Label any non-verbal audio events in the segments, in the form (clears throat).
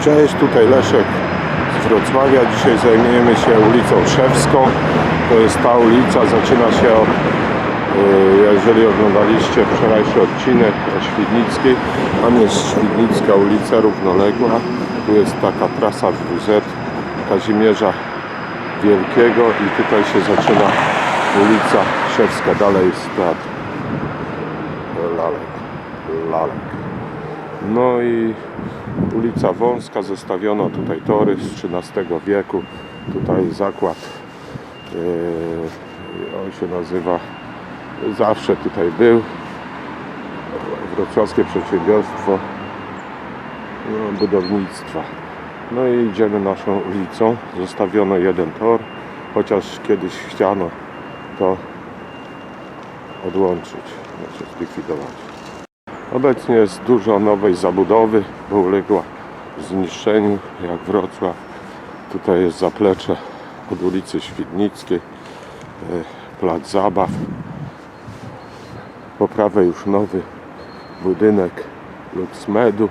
Cześć, tutaj Leszek z Wrocławia. Dzisiaj zajmiemy się ulicą Szewską. To jest ta ulica, zaczyna się od, y, jeżeli oglądaliście wczorajszy odcinek o Świdnickiej, tam jest Świdnicka ulica równoległa. Tu jest taka trasa WZ Kazimierza Wielkiego i tutaj się zaczyna ulica Szewska. Dalej jest teatr Lalek. Lalek. No i ulica Wąska, zostawiono tutaj tory z XIII wieku. Tutaj zakład, yy, on się nazywa, zawsze tutaj był, Wrocławskie Przedsiębiorstwo no, Budownictwa. No i idziemy naszą ulicą. Zostawiono jeden tor, chociaż kiedyś chciano to odłączyć, znaczy zlikwidować. Obecnie jest dużo nowej zabudowy, bo uległa zniszczeniu, jak Wrocław. Tutaj jest zaplecze od ulicy Świdnickiej, e, plac zabaw. Po prawej już nowy budynek Luxmedu.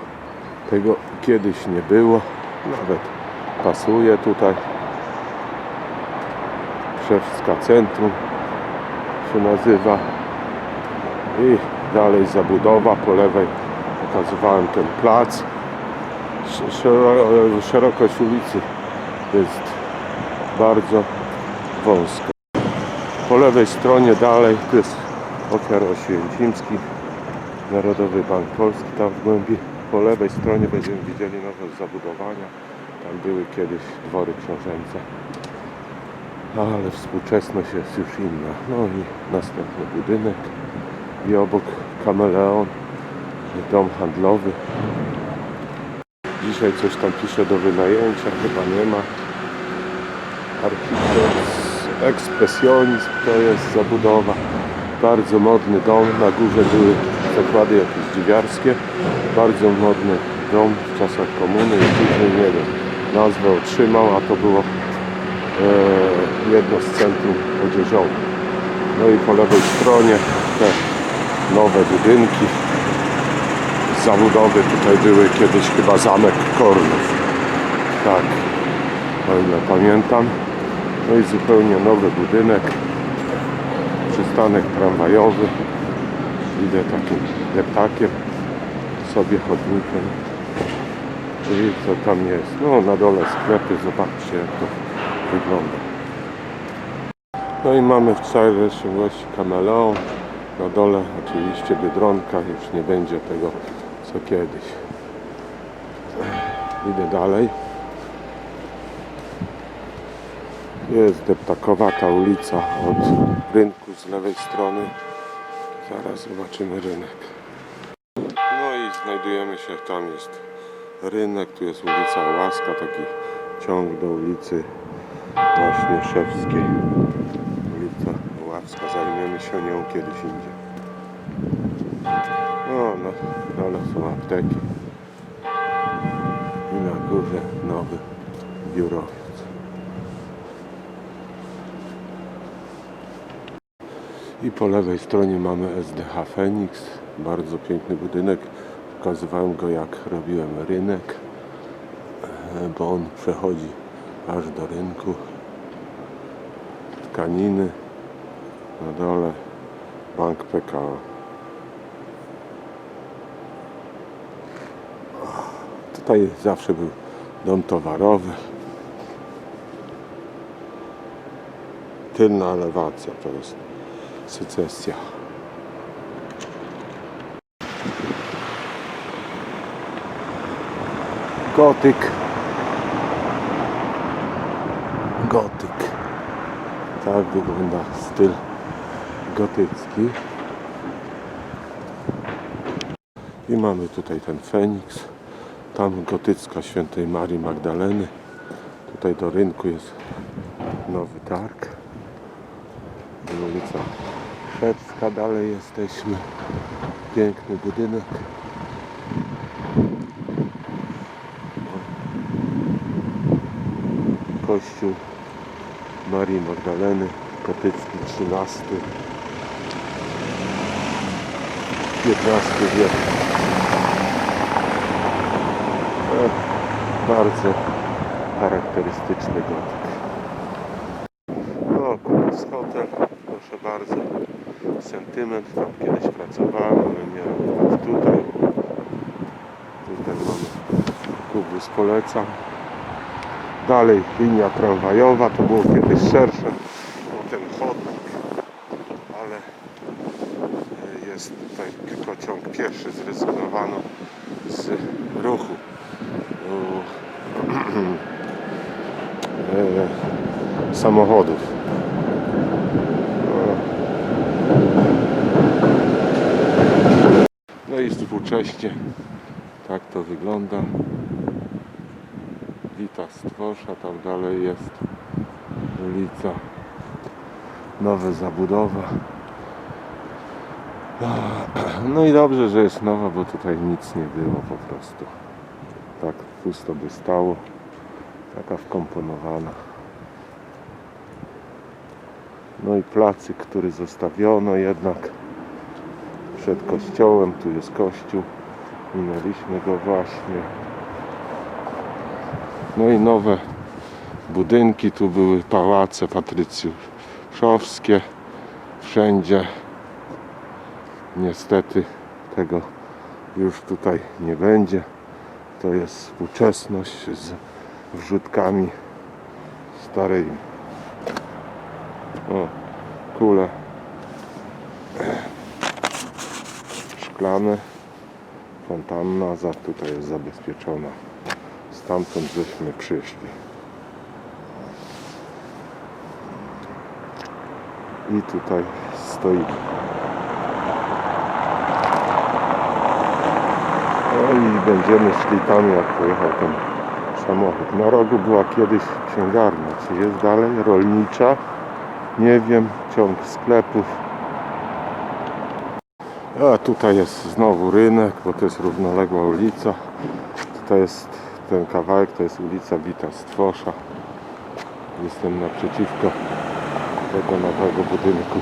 Tego kiedyś nie było, nawet pasuje tutaj. Szewska Centrum się nazywa i dalej zabudowa po lewej pokazywałem ten plac. Sz- szero- szerokość ulicy jest bardzo wąska. Po lewej stronie dalej to jest ofiar oświęcimski Narodowy Bank Polski tam w głębi. Po lewej stronie będziemy widzieli nowe zabudowania. Tam były kiedyś dwory książęce. Ale współczesność jest już inna. No i następny budynek i obok kameleon, dom handlowy. Dzisiaj coś tam pisze do wynajęcia, chyba nie ma. Architekt, ekspresjonizm to jest zabudowa. Bardzo modny dom, na górze były zakłady jakieś dziwiarskie. Bardzo modny dom w czasach komuny i później nie wiem, nazwę otrzymał, a to było e, jedno z centrum odzieżowych. No i po lewej stronie te nowe budynki. Zabudowy tutaj były kiedyś chyba zamek Kornów. Tak, o ile pamiętam. No i zupełnie nowy budynek. Przystanek tramwajowy. Idę takim deptakiem sobie chodnikiem. I co tam jest? No na dole sklepy, zobaczcie jak to wygląda. No i mamy w całej rozciągłości kameleon. Na dole oczywiście Biedronka, już nie będzie tego co kiedyś. Idę dalej. Jest deptakowata ulica od rynku z lewej strony. Zaraz zobaczymy rynek. No i znajdujemy się, tam jest rynek, tu jest ulica Łaska, taki ciąg do ulicy właśnie Szewskiej. Zajmiemy się nią kiedyś indziej. No, no, dole są apteki. I na górze nowy biurowiec. I po lewej stronie mamy SDH Fenix. Bardzo piękny budynek. Pokazywałem go jak robiłem rynek, e, bo on przechodzi aż do rynku. Tkaniny. Na dole Bank PKO. Tutaj zawsze był dom towarowy. Tylna elewacja to jest secesja. Gotyk. Gotyk. Tak wygląda styl gotycki. I mamy tutaj ten Feniks. Tam gotycka świętej Marii Magdaleny. Tutaj do rynku jest nowy targ. Ulica Szewska. Dalej jesteśmy. Piękny budynek. Kościół Marii Magdaleny, Kotycki 13 wiek. E, Bardzo charakterystyczny gotyk. O, Kulis Hotel, proszę bardzo. Sentyment, tam kiedyś pracowałem, ale nie tutaj. Tutaj mamy Kubus polecam. Dalej linia tramwajowa, to było kiedyś szersze, ten chodnik, ale jest tutaj tylko ciąg pieszy, zrezygnowano z ruchu. (clears throat) E, samochodów. No i współcześnie tak to wygląda. Wita Stwosza, tam dalej jest ulica, nowa zabudowa. No i dobrze, że jest nowa, bo tutaj nic nie było po prostu. Tak pusto by stało, taka wkomponowana. No i placyk, który zostawiono jednak przed kościołem, tu jest kościół, minęliśmy go właśnie. No i nowe budynki, tu były pałace patrycjuszowskie, wszędzie. Niestety tego już tutaj nie będzie. To jest współczesność z wrzutkami starymi. O, kule szklane, fontanna, za tutaj jest zabezpieczona. Stamtąd żeśmy przyszli. I tutaj stoimy. No i będziemy szli tam, jak pojechał ten samochód. Na rogu była kiedyś księgarnia. Czy jest dalej? Rolnicza? Nie wiem. Ciąg sklepów. A tutaj jest znowu rynek, bo to jest równoległa ulica. Tutaj jest ten kawałek, to jest ulica Wita Stwosza. Jestem naprzeciwko tego nowego budynku.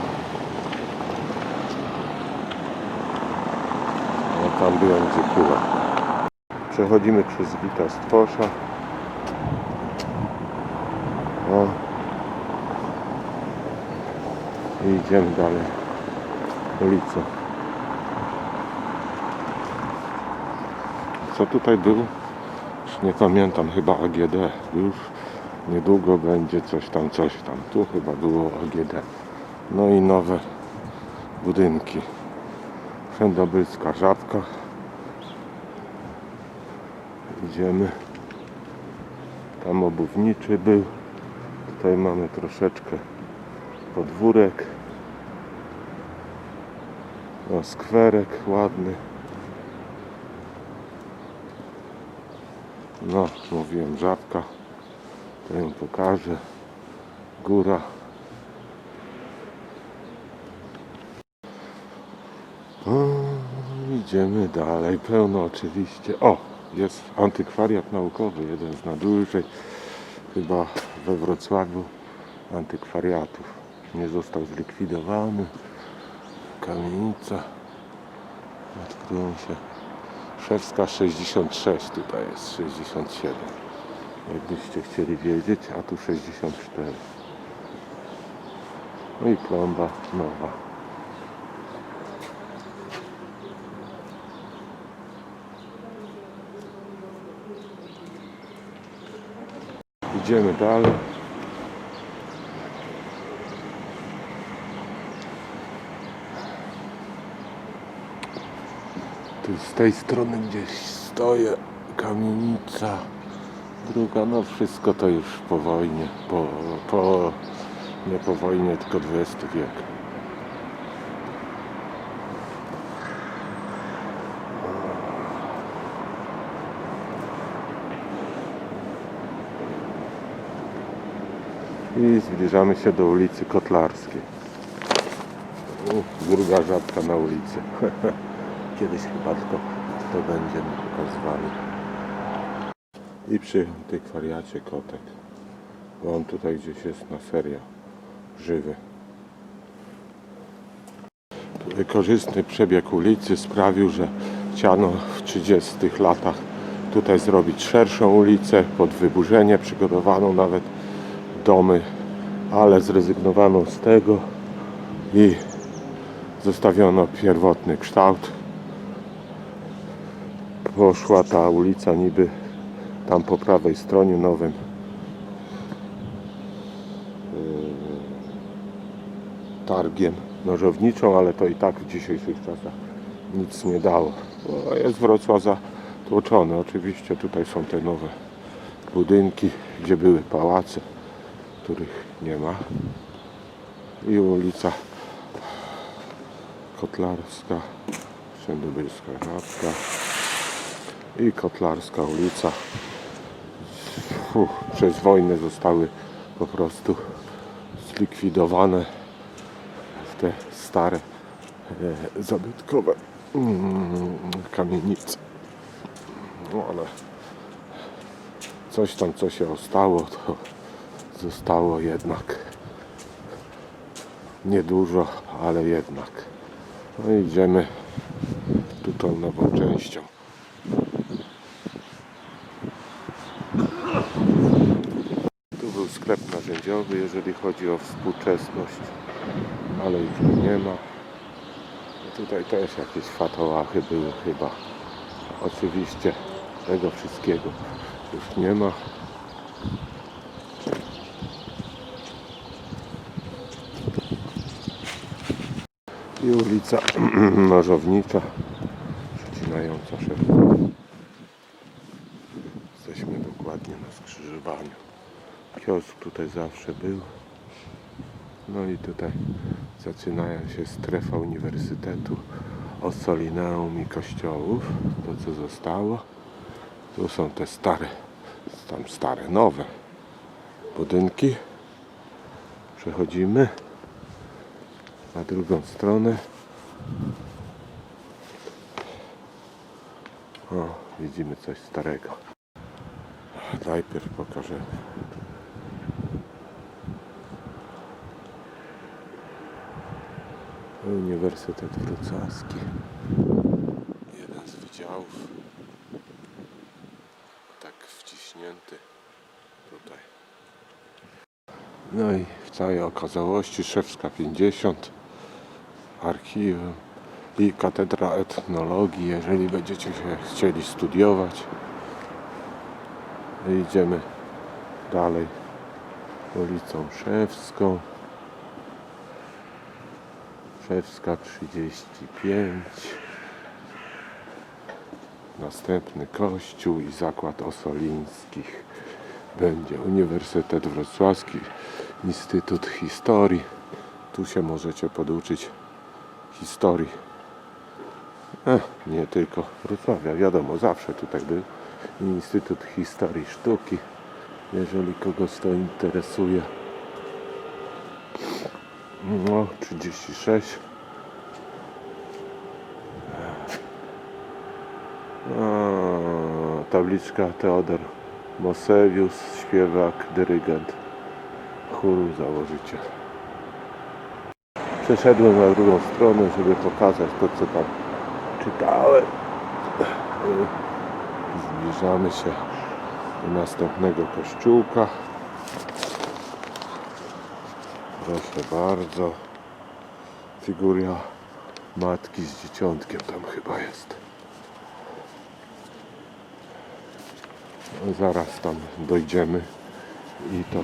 No tam będzie kula. Przechodzimy przez Wita Stwosza. O. I idziemy dalej ulicą. Co tutaj było? Już nie pamiętam, chyba AGD. Już niedługo będzie coś tam, coś tam. Tu chyba było AGD. No i nowe budynki. Wszędobylska żabka. Idziemy. Tam obuwniczy był. Tutaj mamy troszeczkę podwórek. O, skwerek ładny. No, mówiłem żabka. To ją pokażę. Góra. O, idziemy dalej. Pełno oczywiście. O, jest antykwariat naukowy. Jeden z najdłużej chyba we Wrocławiu antykwariatów. Nie został zlikwidowany. Kamienica. Odkryją się. Szewska 66, tutaj jest 67. Jakbyście chcieli wiedzieć, a tu 64. No i plomba nowa. Idziemy dalej. Tu z tej strony gdzieś stoję kamienica. Druga, no wszystko to już po wojnie, po, po nie po wojnie, tylko XX wiek. I zbliżamy się do ulicy Kotlarskiej. U, druga żabka na ulicy. (laughs) Kiedyś chyba tylko to będziemy pokazywali. I przy tej kwariacie kotek. Bo on tutaj gdzieś jest na serio żywy. Korzystny przebieg ulicy sprawił, że chciano w 30 latach tutaj zrobić szerszą ulicę pod wyburzenie, przygotowano nawet domy, ale zrezygnowano z tego i zostawiono pierwotny kształt. Poszła ta ulica niby tam po prawej stronie nowym yy, targiem nożowniczą, ale to i tak w dzisiejszych czasach nic nie dało. Bo jest Wrocław zatłoczony. Oczywiście tutaj są te nowe budynki, gdzie były pałace, których nie ma. I ulica Kotlarska, Wszędobylska Żabka i Kotlarska ulica. Przez wojnę zostały po prostu zlikwidowane te stare e, zabytkowe mm, kamienice. No ale coś tam co się ostało to zostało jednak niedużo, ale jednak. No idziemy tu tą nową częścią. Tu był sklep narzędziowy, jeżeli chodzi o współczesność, ale go nie ma. Tutaj też jakieś fatołachy były chyba. Oczywiście tego wszystkiego już nie ma. I ulica (clears throat) Nożownicza przecinająca szereg. Jesteśmy dokładnie na skrzyżowaniu. Kiosk tutaj zawsze był. No i tutaj zaczynają się strefa Uniwersytetu Ossolineum i kościołów. To co zostało. Tu są te stare, tam stare, nowe budynki. Przechodzimy na drugą stronę. O, widzimy coś starego. Najpierw pokażemy. Uniwersytet Wrocławski. Jeden z wydziałów. Tak wciśnięty tutaj. No i w całej okazałości Szewska 50, archiwum i katedra etnologii, jeżeli będziecie się chcieli studiować. Idziemy dalej ulicą Szewską. Szewska 35. Następny kościół i zakład Osolińskich. Będzie Uniwersytet Wrocławski, Instytut Historii. Tu się możecie poduczyć historii. E, nie tylko Wrocławia, wiadomo, zawsze tutaj był Instytut Historii Sztuki. Jeżeli kogoś to interesuje. No, 36. A, tabliczka Teodor Mosewius, śpiewak, dyrygent, chóru, założyciel. Przeszedłem na drugą stronę, żeby pokazać to, co tam czytałem. Zbliżamy się do następnego kościółka. Proszę bardzo. Figura matki z dzieciątkiem tam chyba jest. No, zaraz tam dojdziemy i to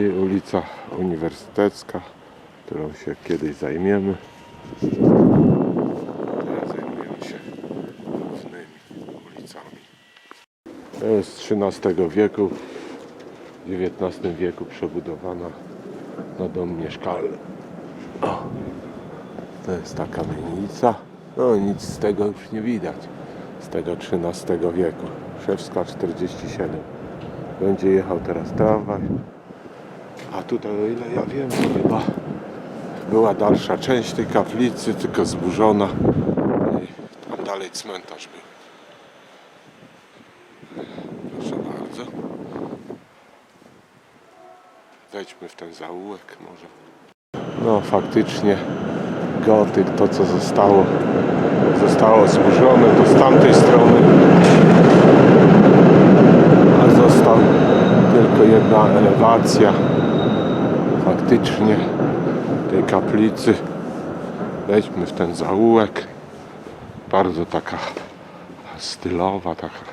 i ulica Uniwersytecka, którą się kiedyś zajmiemy. Teraz zajmujemy się głównymi ulicami. To jest XIII wieku, w XIX wieku przebudowana na dom mieszkalny. O, to jest ta kamienica. No nic z tego już nie widać. Z tego XIII wieku. Szewska 47. Będzie jechał teraz tramwaj. Tutaj, o ile ja wiem, chyba była dalsza część tej kaplicy, tylko zburzona. I tam dalej cmentarz był. Proszę bardzo. Wejdźmy w ten zaułek może. No faktycznie gotyk, to co zostało, zostało zburzone, to z tamtej strony. A został tylko jedna elewacja faktycznie tej kaplicy. Wejdźmy w ten zaułek. Bardzo taka stylowa, taka,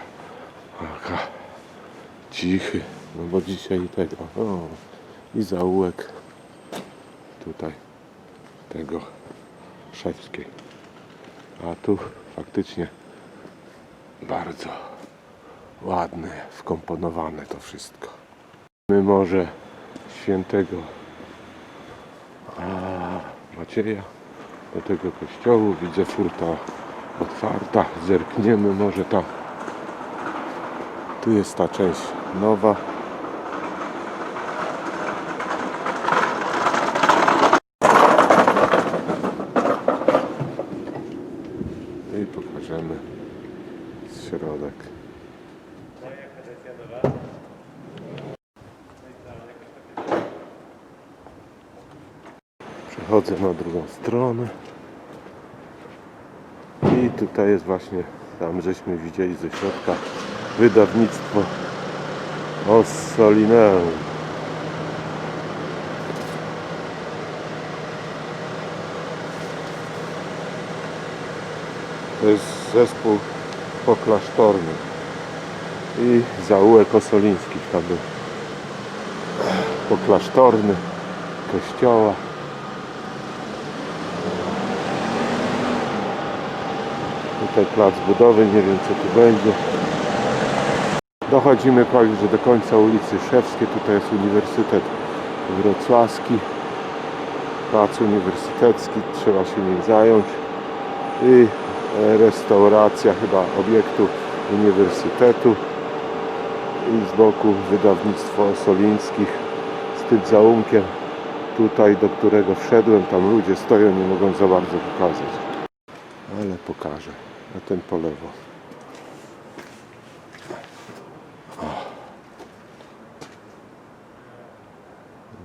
taka cichy. No bo dzisiaj tego, o, i zaułek tutaj tego szewskiej. A tu faktycznie bardzo ładne, wkomponowane to wszystko. My może świętego Macieja do tego kościołu. Widzę furta otwarta. Zerkniemy może tam. Tu jest ta część nowa. I pokażemy środek. Przechodzę na drugą stronę. I tutaj jest właśnie, tam żeśmy widzieli ze środka, wydawnictwo Ossolineum. To jest zespół poklasztorny i zaułek Osolińskich tam był. Poklasztorny, kościoła. Tutaj plac budowy, nie wiem co tu będzie. Dochodzimy prawie do końca ulicy Szewskiej. Tutaj jest Uniwersytet Wrocławski. Plac uniwersytecki, trzeba się nim zająć. I restauracja chyba obiektu uniwersytetu. I z boku wydawnictwo Solińskich z tym załunkiem tutaj, do którego wszedłem. Tam ludzie stoją, nie mogą za bardzo pokazać ale pokażę. A ten po lewo.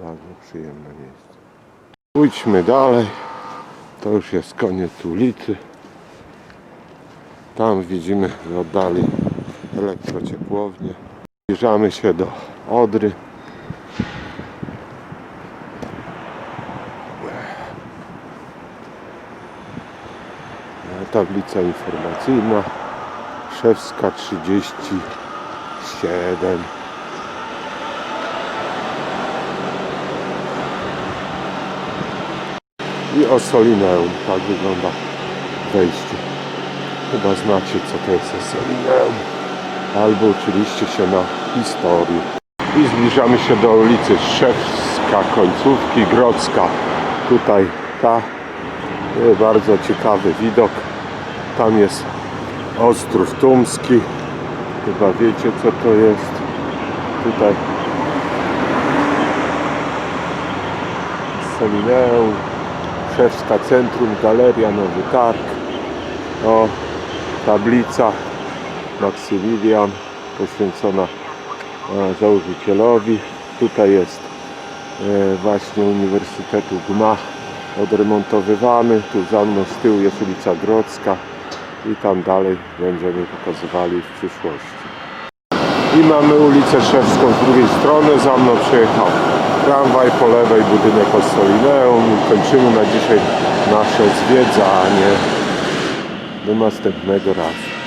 Bardzo przyjemne miejsce. Pójdźmy dalej. To już jest koniec ulicy. Tam widzimy w oddali elektrociepłownię. Zbliżamy się do Odry. Tablica informacyjna Szewska 37 i Osolineum tak wygląda wejście. Chyba znacie co to jest Osolineum albo uczyliście się na historii. I zbliżamy się do ulicy Szewska końcówki Grodzka. Tutaj ta E, Bardzo ciekawy widok. Tam jest Ostrów Tumski. Chyba wiecie co to jest. Tutaj Solineum, Szewska Centrum, Galeria Nowy Targ. O, tablica Maksymilian poświęcona e, założycielowi. Tutaj jest e, właśnie Uniwersytetu Gmach odremontowywany. Tu za mną z tyłu jest ulica Grodzka i tam dalej będziemy pokazywali w przyszłości. I mamy ulicę Szewską z drugiej strony. Za mną przyjechał tramwaj, po lewej budynek Ossolineum. Kończymy na dzisiaj nasze zwiedzanie. Do następnego razu.